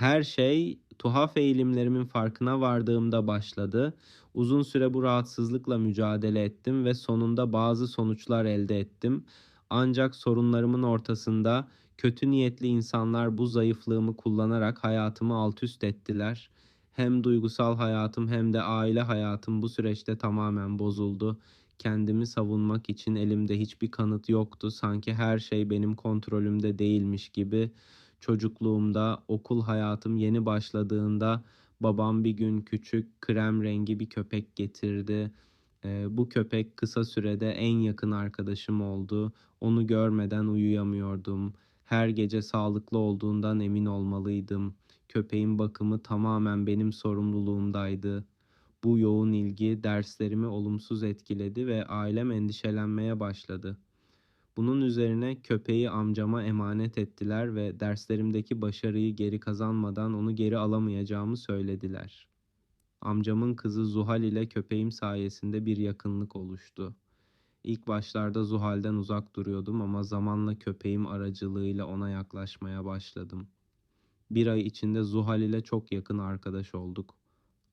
Her şey tuhaf eğilimlerimin farkına vardığımda başladı. Uzun süre bu rahatsızlıkla mücadele ettim ve sonunda bazı sonuçlar elde ettim. Ancak sorunlarımın ortasında kötü niyetli insanlar bu zayıflığımı kullanarak hayatımı alt üst ettiler. Hem duygusal hayatım hem de aile hayatım bu süreçte tamamen bozuldu. Kendimi savunmak için elimde hiçbir kanıt yoktu. Sanki her şey benim kontrolümde değilmiş gibi. Çocukluğumda, okul hayatım yeni başladığında babam bir gün küçük krem rengi bir köpek getirdi. Ee, bu köpek kısa sürede en yakın arkadaşım oldu. Onu görmeden uyuyamıyordum. Her gece sağlıklı olduğundan emin olmalıydım. Köpeğin bakımı tamamen benim sorumluluğumdaydı. Bu yoğun ilgi derslerimi olumsuz etkiledi ve ailem endişelenmeye başladı. Bunun üzerine köpeği amcama emanet ettiler ve derslerimdeki başarıyı geri kazanmadan onu geri alamayacağımı söylediler. Amcamın kızı Zuhal ile köpeğim sayesinde bir yakınlık oluştu. İlk başlarda Zuhal'den uzak duruyordum ama zamanla köpeğim aracılığıyla ona yaklaşmaya başladım. Bir ay içinde Zuhal ile çok yakın arkadaş olduk.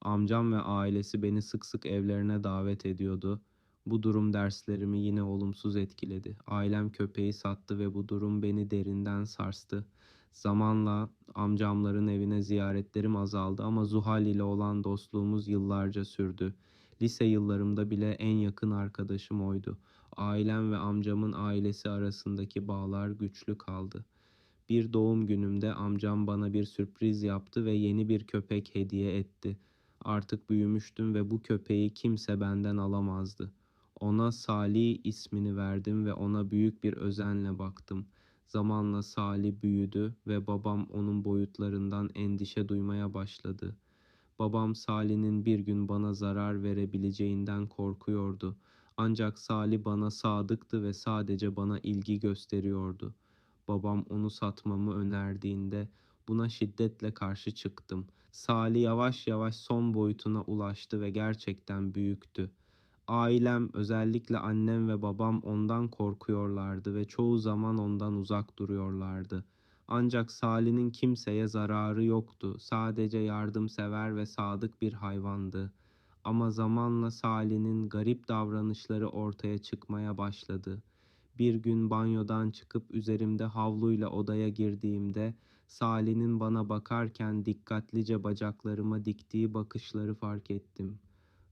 Amcam ve ailesi beni sık sık evlerine davet ediyordu. Bu durum derslerimi yine olumsuz etkiledi. Ailem köpeği sattı ve bu durum beni derinden sarstı. Zamanla amcamların evine ziyaretlerim azaldı ama Zuhal ile olan dostluğumuz yıllarca sürdü. Lise yıllarımda bile en yakın arkadaşım oydu. Ailem ve amcamın ailesi arasındaki bağlar güçlü kaldı. Bir doğum günümde amcam bana bir sürpriz yaptı ve yeni bir köpek hediye etti. Artık büyümüştüm ve bu köpeği kimse benden alamazdı. Ona Salih ismini verdim ve ona büyük bir özenle baktım. Zamanla Salih büyüdü ve babam onun boyutlarından endişe duymaya başladı. Babam Salih'in bir gün bana zarar verebileceğinden korkuyordu. Ancak Salih bana sadıktı ve sadece bana ilgi gösteriyordu. Babam onu satmamı önerdiğinde buna şiddetle karşı çıktım. Salih yavaş yavaş son boyutuna ulaştı ve gerçekten büyüktü. Ailem, özellikle annem ve babam ondan korkuyorlardı ve çoğu zaman ondan uzak duruyorlardı. Ancak Salih'in kimseye zararı yoktu. Sadece yardımsever ve sadık bir hayvandı. Ama zamanla Salih'in garip davranışları ortaya çıkmaya başladı. Bir gün banyodan çıkıp üzerimde havluyla odaya girdiğimde Salih'in bana bakarken dikkatlice bacaklarıma diktiği bakışları fark ettim.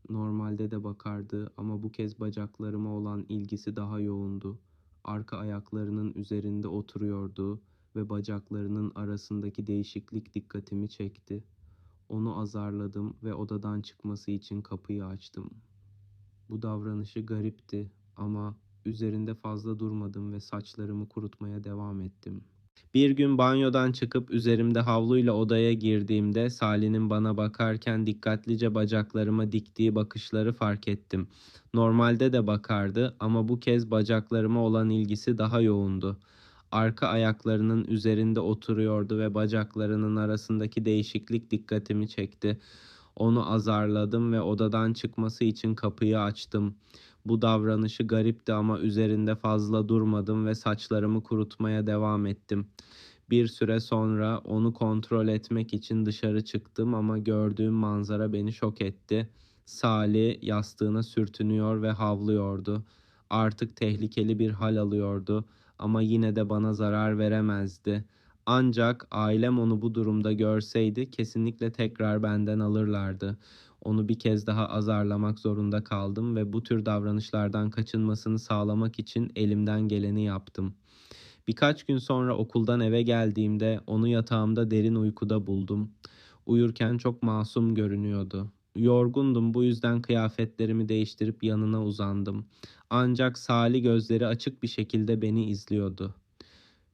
Normalde de bakardı ama bu kez bacaklarıma olan ilgisi daha yoğundu. Arka ayaklarının üzerinde oturuyordu ve bacaklarının arasındaki değişiklik dikkatimi çekti. Onu azarladım ve odadan çıkması için kapıyı açtım. Bu davranışı garipti ama üzerinde fazla durmadım ve saçlarımı kurutmaya devam ettim. Bir gün banyodan çıkıp üzerimde havluyla odaya girdiğimde Salih'in bana bakarken dikkatlice bacaklarıma diktiği bakışları fark ettim. Normalde de bakardı ama bu kez bacaklarıma olan ilgisi daha yoğundu. Arka ayaklarının üzerinde oturuyordu ve bacaklarının arasındaki değişiklik dikkatimi çekti. Onu azarladım ve odadan çıkması için kapıyı açtım. Bu davranışı garipti ama üzerinde fazla durmadım ve saçlarımı kurutmaya devam ettim. Bir süre sonra onu kontrol etmek için dışarı çıktım ama gördüğüm manzara beni şok etti. Salih yastığına sürtünüyor ve havlıyordu. Artık tehlikeli bir hal alıyordu ama yine de bana zarar veremezdi. Ancak ailem onu bu durumda görseydi kesinlikle tekrar benden alırlardı. Onu bir kez daha azarlamak zorunda kaldım ve bu tür davranışlardan kaçınmasını sağlamak için elimden geleni yaptım. Birkaç gün sonra okuldan eve geldiğimde onu yatağımda derin uykuda buldum. Uyurken çok masum görünüyordu. Yorgundum bu yüzden kıyafetlerimi değiştirip yanına uzandım. Ancak Sali gözleri açık bir şekilde beni izliyordu.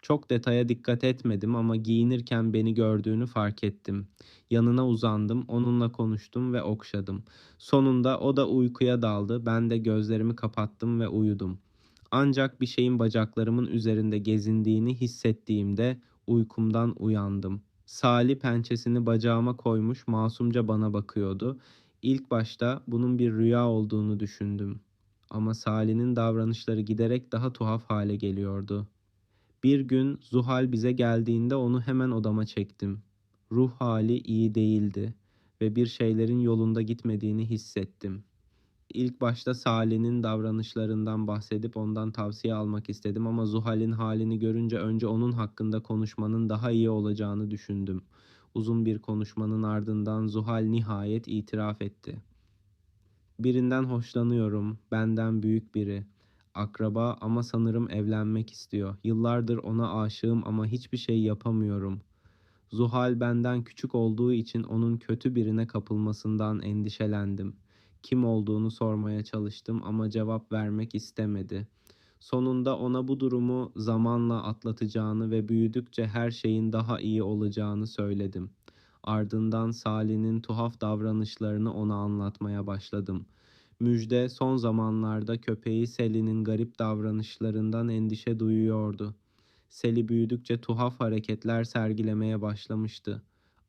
Çok detaya dikkat etmedim ama giyinirken beni gördüğünü fark ettim. Yanına uzandım, onunla konuştum ve okşadım. Sonunda o da uykuya daldı. Ben de gözlerimi kapattım ve uyudum. Ancak bir şeyin bacaklarımın üzerinde gezindiğini hissettiğimde uykumdan uyandım. Salih pençesini bacağıma koymuş masumca bana bakıyordu. İlk başta bunun bir rüya olduğunu düşündüm. Ama Salih'in davranışları giderek daha tuhaf hale geliyordu. Bir gün Zuhal bize geldiğinde onu hemen odama çektim. Ruh hali iyi değildi ve bir şeylerin yolunda gitmediğini hissettim. İlk başta Salih'in davranışlarından bahsedip ondan tavsiye almak istedim ama Zuhal'in halini görünce önce onun hakkında konuşmanın daha iyi olacağını düşündüm. Uzun bir konuşmanın ardından Zuhal nihayet itiraf etti. Birinden hoşlanıyorum, benden büyük biri. Akraba ama sanırım evlenmek istiyor. Yıllardır ona aşığım ama hiçbir şey yapamıyorum. Zuhal benden küçük olduğu için onun kötü birine kapılmasından endişelendim. Kim olduğunu sormaya çalıştım ama cevap vermek istemedi. Sonunda ona bu durumu zamanla atlatacağını ve büyüdükçe her şeyin daha iyi olacağını söyledim. Ardından Salih'in tuhaf davranışlarını ona anlatmaya başladım. Müjde son zamanlarda köpeği Sally'nin garip davranışlarından endişe duyuyordu. Sally büyüdükçe tuhaf hareketler sergilemeye başlamıştı.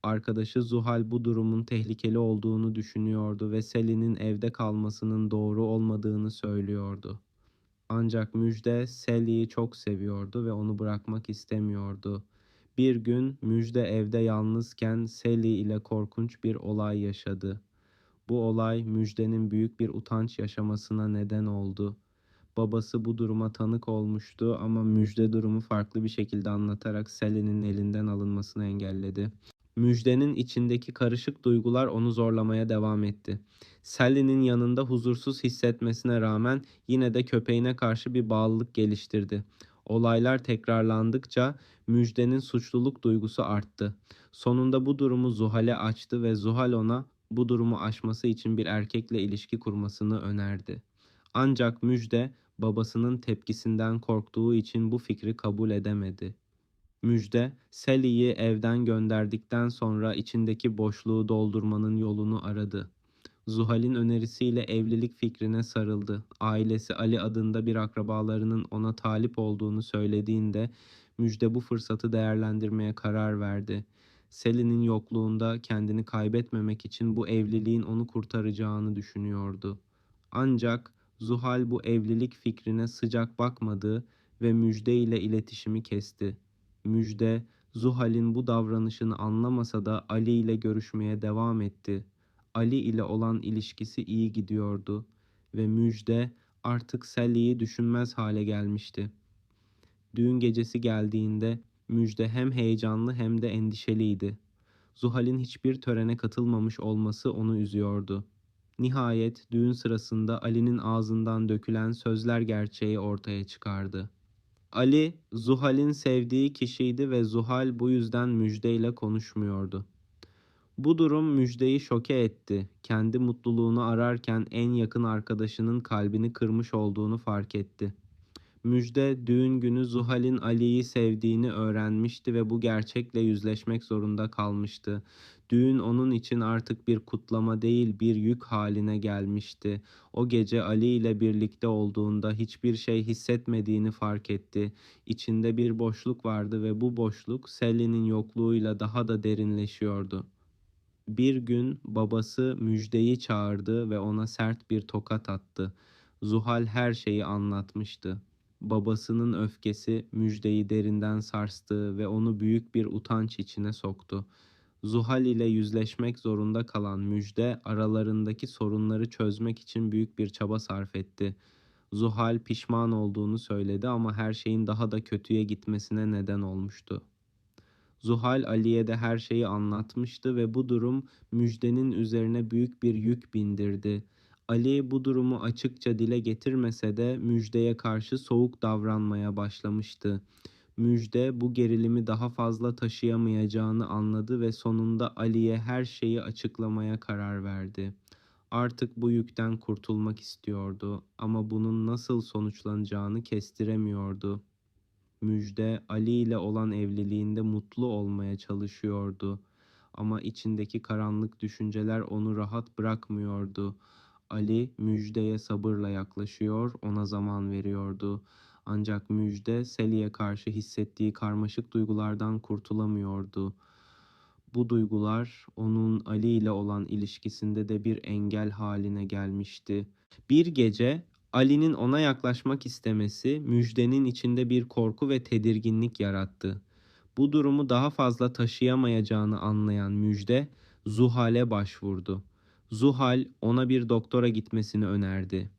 Arkadaşı Zuhal bu durumun tehlikeli olduğunu düşünüyordu ve Sally'nin evde kalmasının doğru olmadığını söylüyordu. Ancak Müjde Sally'yi çok seviyordu ve onu bırakmak istemiyordu. Bir gün Müjde evde yalnızken Sally ile korkunç bir olay yaşadı. Bu olay Müjde'nin büyük bir utanç yaşamasına neden oldu. Babası bu duruma tanık olmuştu ama Müjde durumu farklı bir şekilde anlatarak Sally'nin elinden alınmasını engelledi. Müjde'nin içindeki karışık duygular onu zorlamaya devam etti. Sally'nin yanında huzursuz hissetmesine rağmen yine de köpeğine karşı bir bağlılık geliştirdi. Olaylar tekrarlandıkça Müjde'nin suçluluk duygusu arttı. Sonunda bu durumu Zuhal'e açtı ve Zuhal ona bu durumu aşması için bir erkekle ilişki kurmasını önerdi. Ancak Müjde babasının tepkisinden korktuğu için bu fikri kabul edemedi. Müjde, Sally'yi evden gönderdikten sonra içindeki boşluğu doldurmanın yolunu aradı. Zuhal'in önerisiyle evlilik fikrine sarıldı. Ailesi Ali adında bir akrabalarının ona talip olduğunu söylediğinde Müjde bu fırsatı değerlendirmeye karar verdi. Sally'nin yokluğunda kendini kaybetmemek için bu evliliğin onu kurtaracağını düşünüyordu. Ancak Zuhal bu evlilik fikrine sıcak bakmadı ve Müjde ile iletişimi kesti. Müjde, Zuhal'in bu davranışını anlamasa da Ali ile görüşmeye devam etti. Ali ile olan ilişkisi iyi gidiyordu ve Müjde artık Sally'yi düşünmez hale gelmişti. Düğün gecesi geldiğinde Müjde hem heyecanlı hem de endişeliydi. Zuhal'in hiçbir törene katılmamış olması onu üzüyordu. Nihayet düğün sırasında Ali'nin ağzından dökülen sözler gerçeği ortaya çıkardı. Ali, Zuhal'in sevdiği kişiydi ve Zuhal bu yüzden Müjde ile konuşmuyordu. Bu durum Müjde'yi şoke etti. Kendi mutluluğunu ararken en yakın arkadaşının kalbini kırmış olduğunu fark etti. Müjde düğün günü Zuhal'in Ali'yi sevdiğini öğrenmişti ve bu gerçekle yüzleşmek zorunda kalmıştı. Düğün onun için artık bir kutlama değil bir yük haline gelmişti. O gece Ali ile birlikte olduğunda hiçbir şey hissetmediğini fark etti. İçinde bir boşluk vardı ve bu boşluk Sally'nin yokluğuyla daha da derinleşiyordu. Bir gün babası Müjde'yi çağırdı ve ona sert bir tokat attı. Zuhal her şeyi anlatmıştı. Babasının öfkesi Müjde'yi derinden sarstı ve onu büyük bir utanç içine soktu. Zuhal ile yüzleşmek zorunda kalan Müjde aralarındaki sorunları çözmek için büyük bir çaba sarf etti. Zuhal pişman olduğunu söyledi ama her şeyin daha da kötüye gitmesine neden olmuştu. Zuhal Ali'ye de her şeyi anlatmıştı ve bu durum Müjde'nin üzerine büyük bir yük bindirdi. Ali bu durumu açıkça dile getirmese de Müjde'ye karşı soğuk davranmaya başlamıştı. Müjde bu gerilimi daha fazla taşıyamayacağını anladı ve sonunda Ali'ye her şeyi açıklamaya karar verdi. Artık bu yükten kurtulmak istiyordu ama bunun nasıl sonuçlanacağını kestiremiyordu. Müjde Ali ile olan evliliğinde mutlu olmaya çalışıyordu ama içindeki karanlık düşünceler onu rahat bırakmıyordu. Ali Müjde'ye sabırla yaklaşıyor, ona zaman veriyordu. Ancak Müjde Sally'e karşı hissettiği karmaşık duygulardan kurtulamıyordu. Bu duygular onun Ali ile olan ilişkisinde de bir engel haline gelmişti. Bir gece Ali'nin ona yaklaşmak istemesi Müjde'nin içinde bir korku ve tedirginlik yarattı. Bu durumu daha fazla taşıyamayacağını anlayan Müjde Zuhal'e başvurdu. Zuhal ona bir doktora gitmesini önerdi.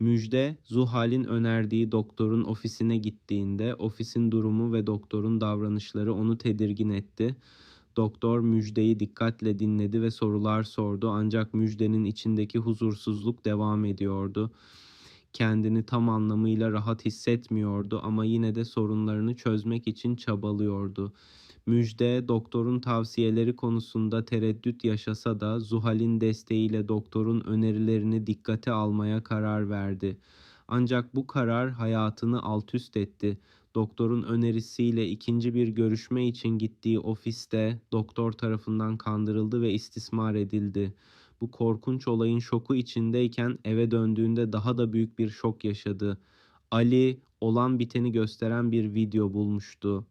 Müjde, Zuhal'in önerdiği doktorun ofisine gittiğinde ofisin durumu ve doktorun davranışları onu tedirgin etti. Doktor Müjde'yi dikkatle dinledi ve sorular sordu ancak Müjde'nin içindeki huzursuzluk devam ediyordu. Kendini tam anlamıyla rahat hissetmiyordu ama yine de sorunlarını çözmek için çabalıyordu. Müjde doktorun tavsiyeleri konusunda tereddüt yaşasa da Zuhal'in desteğiyle doktorun önerilerini dikkate almaya karar verdi. Ancak bu karar hayatını alt üst etti. Doktorun önerisiyle ikinci bir görüşme için gittiği ofiste doktor tarafından kandırıldı ve istismar edildi. Bu korkunç olayın şoku içindeyken eve döndüğünde daha da büyük bir şok yaşadı. Ali olan biteni gösteren bir video bulmuştu.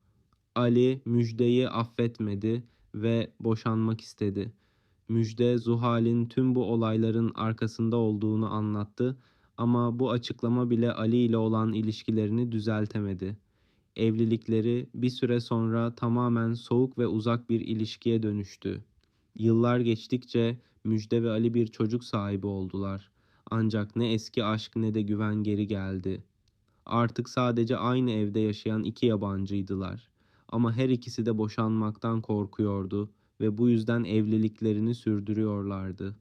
Ali Müjde'yi affetmedi ve boşanmak istedi. Müjde Zuhal'in tüm bu olayların arkasında olduğunu anlattı ama bu açıklama bile Ali ile olan ilişkilerini düzeltemedi. Evlilikleri bir süre sonra tamamen soğuk ve uzak bir ilişkiye dönüştü. Yıllar geçtikçe Müjde ve Ali bir çocuk sahibi oldular. Ancak ne eski aşk ne de güven geri geldi. Artık sadece aynı evde yaşayan iki yabancıydılar. Ama her ikisi de boşanmaktan korkuyordu ve bu yüzden evliliklerini sürdürüyorlardı.